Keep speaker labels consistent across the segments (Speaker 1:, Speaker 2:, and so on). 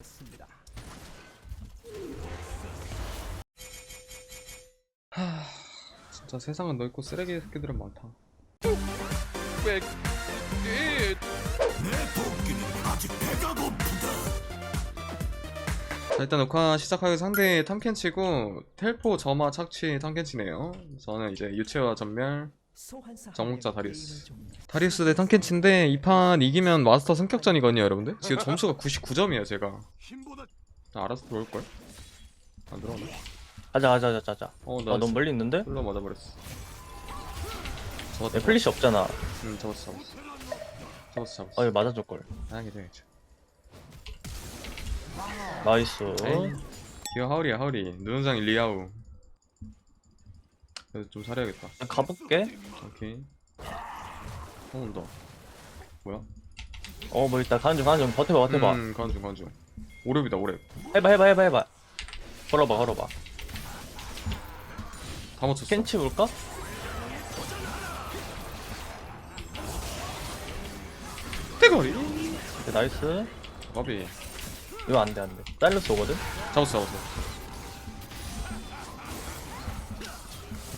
Speaker 1: 있습니다.
Speaker 2: 하... 진짜 세상은 넓고 쓰레기 새끼들은 많다. 자 일단 녹화 시작하기 상대 탐켄치고 텔포 점화 착취 탐켄치네요. 저는 이제 유채화 전멸
Speaker 1: 하나의
Speaker 2: 다리우스. 다리우스 대 탐켄치인데 이 판 이기면 마스터 승격전이거든요 여러분들. 지금 점수가 99점이에요 제가. 아, 알아서 들어올걸? 안 들어오네.
Speaker 3: 가자 가자 가자 가자
Speaker 2: 어 나
Speaker 3: 아 너무 멀리 있는데?
Speaker 2: 흘러 맞아버렸어.
Speaker 3: 내
Speaker 2: 잡았다.
Speaker 3: 플리시 없잖아
Speaker 2: 응 잡았어 잡았어. 잡았어 잡았어.
Speaker 3: 아 이거 맞아줄걸
Speaker 2: 아 괜찮아
Speaker 3: 나이스
Speaker 2: 에이. 기어 하울이야 하울이 눈원장 리아우 그래서 좀 잘해야겠다.
Speaker 3: 나 가볼게.
Speaker 2: 오케이. 어 온다 뭐야?
Speaker 3: 어 뭐 일단 가는 중 가는 중. 버텨봐 버텨봐.
Speaker 2: 음 간중 간중. 오렵이다 오렵
Speaker 3: 해봐 해봐 해봐 해봐. 걸어봐 걸어봐.
Speaker 2: 다 맞췄어.
Speaker 3: 캔치 볼까?
Speaker 2: 대거리.
Speaker 3: 오케이, 나이스.
Speaker 2: 까비.
Speaker 3: 이거 안 돼 안돼. 사일러스 오거든?
Speaker 2: 잡았어 잡았어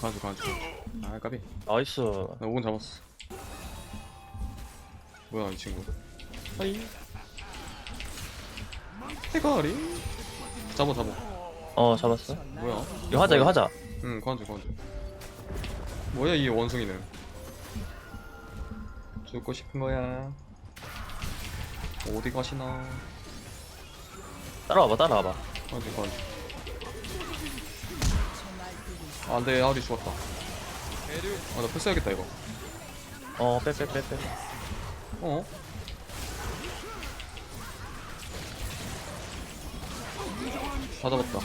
Speaker 2: 간중 간중 아 까비.
Speaker 3: 나이스.
Speaker 2: 나 5분 잡았어. 뭐야 이 친구. 하이. 대거리? 잡아 잡아.
Speaker 3: 어 잡았어.
Speaker 2: 뭐야?
Speaker 3: 이거 하자 이거 하자.
Speaker 2: 응, 건주, 건주. 뭐야, 이 원숭이는. 죽고 싶은 거야. 어디 가시나.
Speaker 3: 따라와봐 따라와봐.
Speaker 2: 건주, 건주. 안 돼, 아우리 죽었다. 아, 나 풀써야겠다, 이거.
Speaker 3: 어 빼 빼 빼 빼
Speaker 2: 어? 다 잡았다.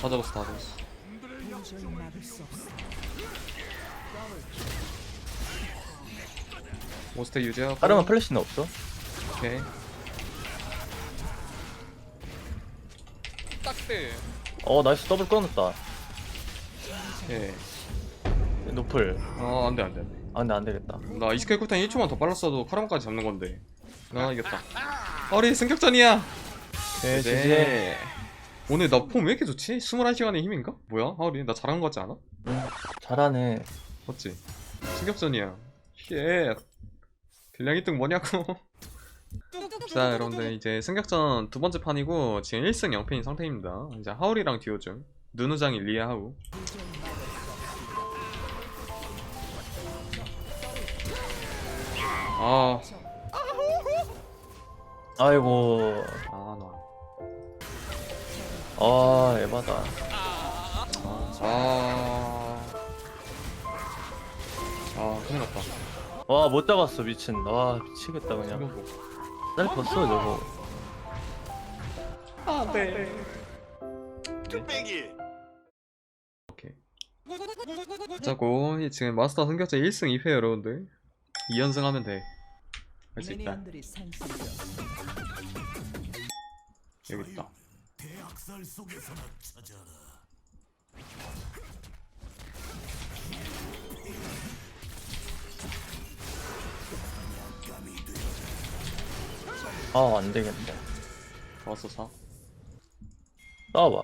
Speaker 2: 다 잡았어, 다 잡았어.
Speaker 1: 도저히 막을 수 없어.
Speaker 2: 모스텍 유지하고.
Speaker 3: 다르면 플래시는 없어?
Speaker 2: 오케이.
Speaker 3: 어 나이스 더블 끊었다
Speaker 2: 예.
Speaker 3: 노플
Speaker 2: 어, 안 돼, 안 돼, 안 돼.
Speaker 3: 아 근데 안 되겠다
Speaker 2: 나 이스케 쿨타임 1초만 더 빨랐어도 카람까지 잡는 건데 나 이겼다 어리 승격전이야
Speaker 3: 네 지지
Speaker 2: 네 오늘 나 폼 왜 이렇게 좋지? 21시간의 힘인가? 뭐야? 하울이 나 잘한 거 같지 않아?
Speaker 3: 잘하네
Speaker 2: 맞지? 승격전이야 쉣 딜량 1등 뭐냐고 자 여러분들 이제 승격전 두 번째 판이고 지금 1승 0패인 상태입니다 이제 하울이랑 듀오 중 눈우장이 리아 하우 아
Speaker 3: 아이고
Speaker 2: 아, 나.
Speaker 3: 아 에바다
Speaker 2: 아. 아, 큰일 났다.
Speaker 3: 와 못 잡았어 미친 와 미치겠다 그냥. 날 벗어 저거
Speaker 2: 아, 네. 오케이. 자고, 지금 마스터 승격자 1승 2패 여러분들. 2연승 하면 돼. 할 수 있다.
Speaker 1: 미니언들이 생성되었습니다.
Speaker 2: 여기 있다.
Speaker 3: 아 안되겠네
Speaker 2: 좋았어, 4.
Speaker 3: 싸워봐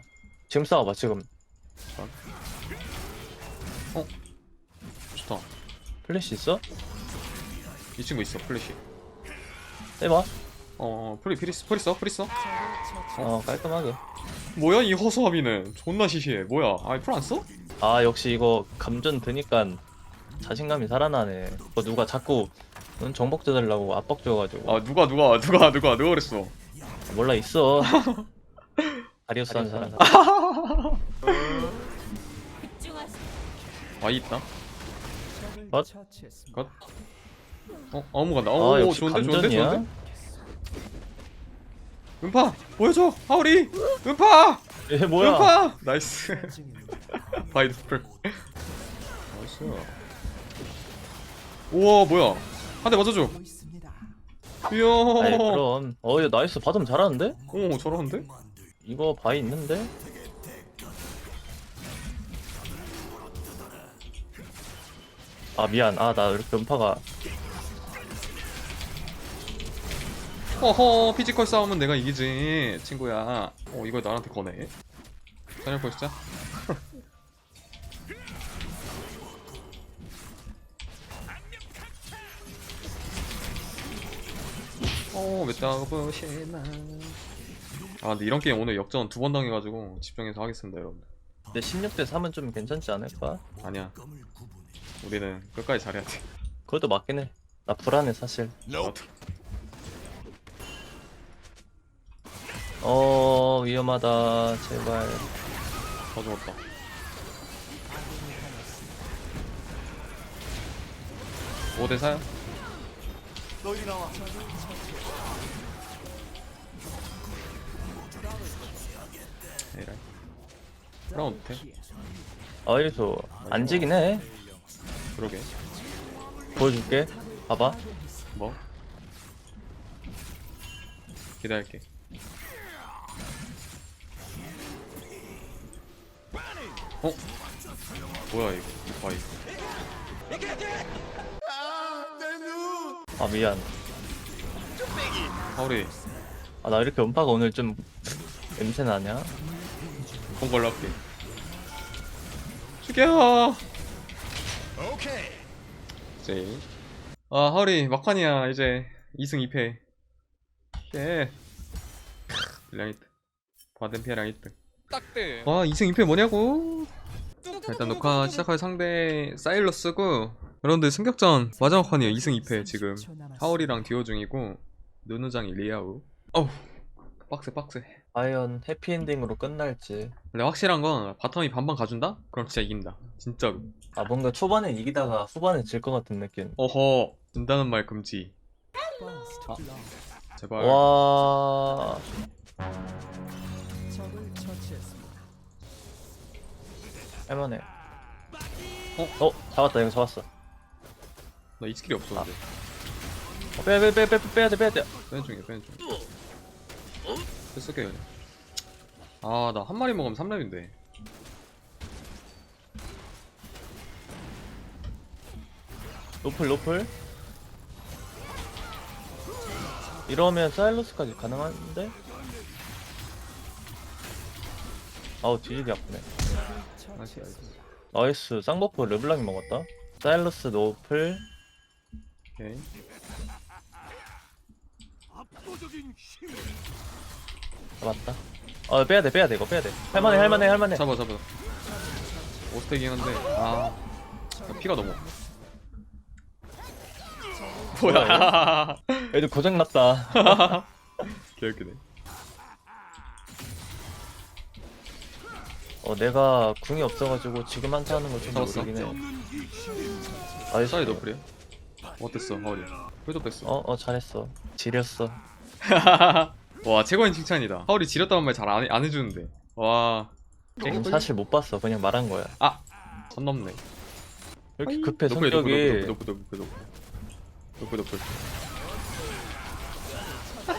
Speaker 3: 지금 싸워봐 지금
Speaker 2: 좋다.
Speaker 3: 플래시 있어?
Speaker 2: 이 친구 있어, 플래시.
Speaker 3: 해봐
Speaker 2: 어, 프리, 프리스, 프리스, 프리스.
Speaker 3: 어 깔끔하게
Speaker 2: 뭐야, 이 허수아비는. 존나 시시해. 뭐야, 아이, 풀안 써?
Speaker 3: 아 역시 이거 감전 드니까 자신감이 살아나네 뭐 누가 자꾸 응, 정복 줘달라고 압박 줘가지고
Speaker 2: 아, 누가, 누가, 누가, 누가, 누가 그랬어.
Speaker 3: 몰라 있어 다리우스 하는 사람
Speaker 2: 아, 있다.
Speaker 1: 처치했습니다.
Speaker 2: 컷. 어, 어무 간다.
Speaker 3: 아
Speaker 2: 오,
Speaker 3: 역시
Speaker 2: 좋은데, 좋은데,
Speaker 3: 감전이야
Speaker 2: 좋은데? 은파! 보여줘! 하울이! 은파!
Speaker 3: 얘 뭐야
Speaker 2: 은파! 나이스.
Speaker 1: 증입니다.
Speaker 2: 바이드풀. 나이스. 우와, 뭐야. 한 대 맞아줘.
Speaker 1: 있습니다.
Speaker 3: 아이
Speaker 2: 이야.
Speaker 3: 그럼 어얘 나이스 받으면 잘하는데?
Speaker 2: 오, 저러는데?
Speaker 3: 이거 바이 있는데? 아 미안 아 나 이렇게 음파가
Speaker 2: 어허 피지컬 싸움은 내가 이기지 친구야 어 이걸 나한테 거네 사냥 보시자 어 왜따가 보시나 아 근데 이런 게임 오늘 역전 두 번 당해가지고 집중해서 하겠습니다 여러분
Speaker 3: 근데 16대 3은 좀 괜찮지 않을까?
Speaker 2: 아니야 우리는 끝까지 잘해야 돼
Speaker 3: 그것도 맞긴 해. 나 불안해 사실.
Speaker 2: 나도
Speaker 3: 어 위험하다 제발.
Speaker 2: 다 죽었다 오대 4야? 에라이 브라운 못해?
Speaker 3: 어이소 안 지긴 해.
Speaker 2: 그러게
Speaker 3: 보여줄게. 봐봐.
Speaker 2: 뭐? 기다릴게 어? 뭐야 이거 이 바이
Speaker 3: 아 미안.
Speaker 2: 하울이.
Speaker 3: 아 나 이렇게 음파가 오늘 좀 냄새 나냐?
Speaker 2: 본 걸로 할게. 죽여! 오케이. 아 하울이 막판이야 이제. 2승 2패. 예. 딜량 1등 받은 피해량 1등
Speaker 4: 딱대.
Speaker 2: 와 2승 2패 뭐냐고? 자, 일단 녹화 시작할 상대 사일러스고 여러분들 승격전 마지막 판이에요. 2승 2패 지금. 하울이랑 듀오 중이고 누누장이 리아우 어우 빡세 빡세
Speaker 3: 과연 해피엔딩으로 끝날지.
Speaker 2: 근데 확실한 건 바텀이 반반 가준다? 그럼 진짜 이긴다 진짜로
Speaker 3: 아 뭔가 초반에 이기다가 후반에 질 것 같은 느낌.
Speaker 2: 어허 준다는 말 금지
Speaker 1: blood.
Speaker 2: 제발
Speaker 3: 와. 할만해.
Speaker 2: 어?
Speaker 3: 어 잡았다 이거 잡았어.
Speaker 2: 나 이 스킬이 없어 근데
Speaker 3: 빼 빼 빼 빼 빼야 돼 빼야 돼.
Speaker 2: 빼는 중이야 빼는 중 쓸게 그냥 아나 한 마리 먹으면 3렙인데
Speaker 3: 노플 노플. 이러면 사일러스까지 가능한데? 아우 뒤지기 아프네.
Speaker 2: 다시 알지
Speaker 3: 나이스 쌍버프 르블랑이 먹었다. 사일러스 노플.
Speaker 2: 오케이
Speaker 3: 잡았다. 어 빼야 돼 빼야 돼 이거 빼야 돼. 할만해 할만해 할만해.
Speaker 2: 잡아 잡아 오스테이긴 한데 아 야, 피가 너무 뭐야
Speaker 3: 애들 고장 났다.
Speaker 2: 개웃기네
Speaker 3: 어 내가 궁이 없어가지고 지금 한타 하는 거좀
Speaker 2: 잡았어?
Speaker 3: 모르긴 해.
Speaker 2: 사이
Speaker 3: 나이스.
Speaker 2: 너프리야 어땠어 하울이 회도 뺐어
Speaker 3: 어, 어, 잘했어. 지렸어.
Speaker 2: 와 최고인 칭찬이다 하울이 지렸다는 말 잘 안 안 해주는데 와
Speaker 3: 음, 사실 못 봤어. 그냥 말한 거야.
Speaker 2: 선 넘네
Speaker 3: 왜 이렇게 급해,
Speaker 2: 노플, 노플,
Speaker 3: 성격이.
Speaker 2: 노플 노플 노플 노플 노플 노플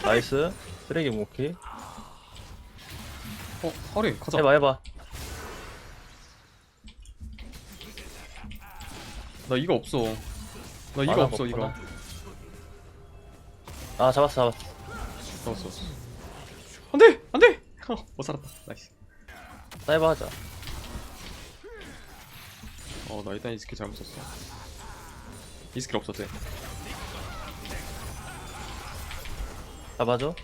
Speaker 3: 나이스. 쓰레기 모키.
Speaker 2: 어 하울이 가자
Speaker 3: 해봐, 해봐.
Speaker 2: 나 이거 없어 나 이거
Speaker 3: 만화가
Speaker 2: 없어 이거
Speaker 3: 없구나. 아, 잡았어, 잡았어.
Speaker 2: 잡았어 안돼 안돼 못 살았다 나이스
Speaker 3: 사이버 하자.
Speaker 2: 어나 일단 이 스킬 잘못 썼어 이 스킬 없었지
Speaker 3: 잡아줘.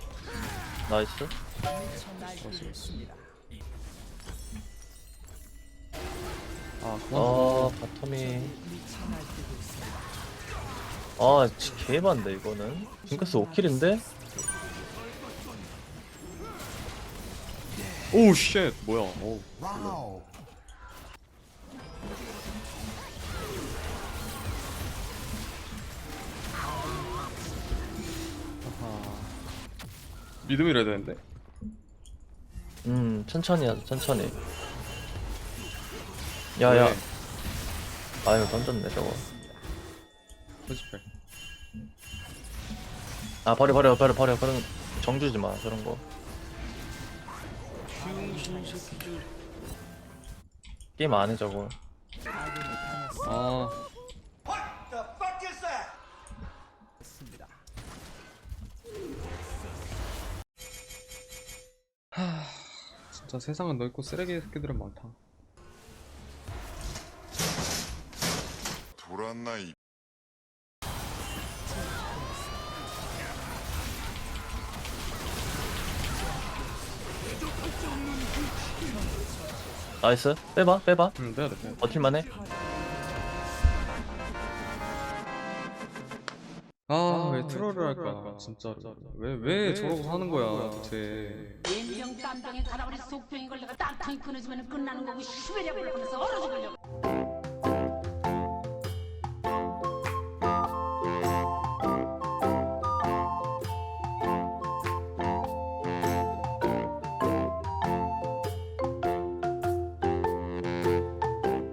Speaker 3: 나이스.
Speaker 1: 날뛰겠습니다.
Speaker 2: 아 그만
Speaker 3: 어, 바텀이.
Speaker 1: 미쳐 날뛰고 있습니다.
Speaker 3: 아, 진짜 개반데, 이거는. 징크스 5킬인데?
Speaker 2: 오우 쉣 뭐야 오우 아하. 믿음 이래야 되는데
Speaker 3: 음, 천천히 하자, 천천히. 야, 야.
Speaker 2: 왜?
Speaker 3: 아유, 던졌네, 저거.
Speaker 2: 편집해
Speaker 3: 아, 버려, 버려, 버려, 버려. 그런, 정주지 마, 저런 거. 게임 안해 저거
Speaker 2: 아 진짜 세상은 넓고 쓰레기 새끼들은 많다.
Speaker 4: 돌았나 이
Speaker 3: 나이스 빼봐 빼봐
Speaker 2: 응, 빼야 돼, 빼야 돼.
Speaker 3: 버틸만해
Speaker 2: 아, 왜 트롤을 할까, 진짜로. 왜, 왜 저러고 사는 거야, 대체.
Speaker 5: 왼병 깜병에 가다버리 속병이 걸려가 땅탕이 끊어지면 끝나는 거고 시베리아 걸려가면서 얼어 죽으려고